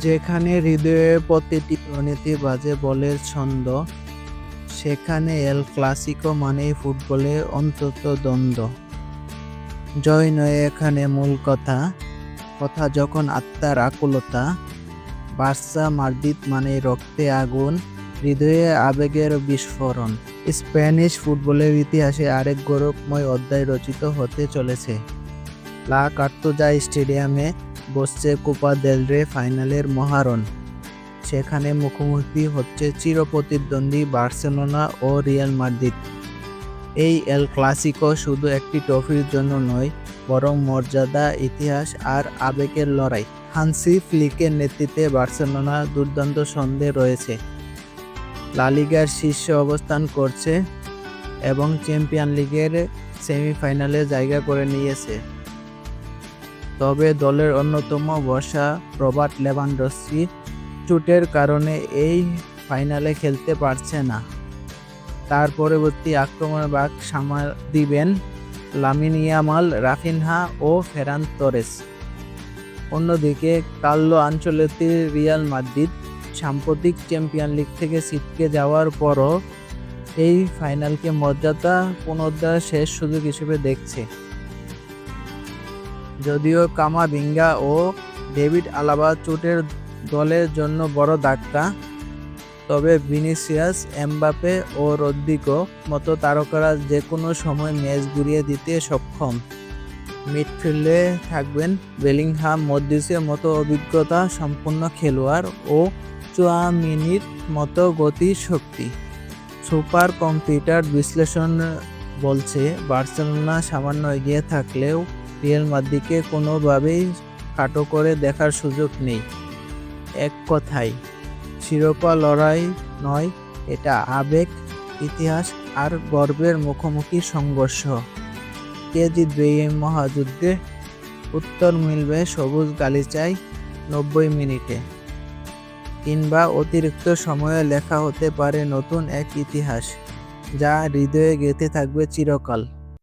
যেখানে হৃদয়ে প্রতিটি রনীতি বাজে বলের ছন্দ, সেখানে এল ক্লাসিকো মানেই ফুটবলে অন্তত দ্বন্দ্ব। জয় নয় এখানে মূল কথা কথা যখন আত্মার আকুলতা, বার্সা মাদ্রিদ মানে রক্তে আগুন, হৃদয়ে আবেগের বিস্ফোরণ। স্প্যানিশ ফুটবলের ইতিহাসে আরেক গৌরবময় অধ্যায় রচিত হতে চলেছে। লা কার্তুজা স্টেডিয়ামে বসছে কোপা দেল রে ফাইনালের মহারণ। সেখানে মুখোমুখি হচ্ছে চিরপ্রতিদ্বন্দ্বী বার্সেলোনা ও রিয়াল মাদ্রিদ। এই এল ক্লাসিকো শুধু একটি ট্রফির জন্য নয়, বরং মর্যাদা, ইতিহাস আর আবেগের লড়াই। হানসি ফ্লিকের নেতৃত্বে বার্সেলোনা দুর্দান্ত সন্দেহ রয়েছে। লালিগার শীর্ষে অবস্থান করছে এবং চ্যাম্পিয়ন লিগের সেমিফাইনালে জায়গা করে নিয়েছে। তবে দলের অন্যতম বসা রবার্ট লেভানডস্কি চোটের কারণে এই ফাইনালে খেলতে পারছে না। তার পরবর্তী আক্রমণে বাক সামাল দিবেন লামিনিয়ামাল রাফিনহা ও ফেরান তরেস। অন্যদিকে কার্লো আঞ্চলতির রিয়াল মাদ্রিদ সাম্প্রতিক চ্যাম্পিয়ন লিগ থেকে ছিটকে যাওয়ার পরও এই ফাইনালকে মর্যাদা পুনরুদ্ধার শেষ সুযোগ হিসেবে দেখছে। যদিও কামাভিঙ্গা ও ডেভিড আলাবা চোটের দলের জন্য বড় ধাক্কা, তবে ভিনিসিয়াস এমবাপে ও রদ্রিগো মতো তারকারা যে কোনো সময় ম্যাচ ঘুরিয়ে দিতে সক্ষম। মিডফিল্ডে থাকবেন বেলিংহাম মদ্রিসের মতো অভিজ্ঞতা সম্পন্ন খেলোয়াড় ও চুয়ামিনির মতো গতি শক্তি সুপার কম্পিউটার বিশ্লেষণ বলছে, বার্সেলোনা সামান্য এগিয়ে থাকলেও রিয়াল মাদ্রিদকে কোনোভাবেই খাটো করে দেখার সুযোগ নেই। এক কথায়, শিরোপা লড়াই নয়, এটা আবেগ, ইতিহাস আর গর্বের মুখোমুখি সংঘর্ষ। কে জিতবে এই মহাযুদ্ধে? উত্তর মিলবে সবুজ গালিচায় নব্বই মিনিটে। কিংবা অতিরিক্ত সময়ে লেখা হতে পারে নতুন এক ইতিহাস, যা হৃদয়ে গেঁথে থাকবে চিরকাল।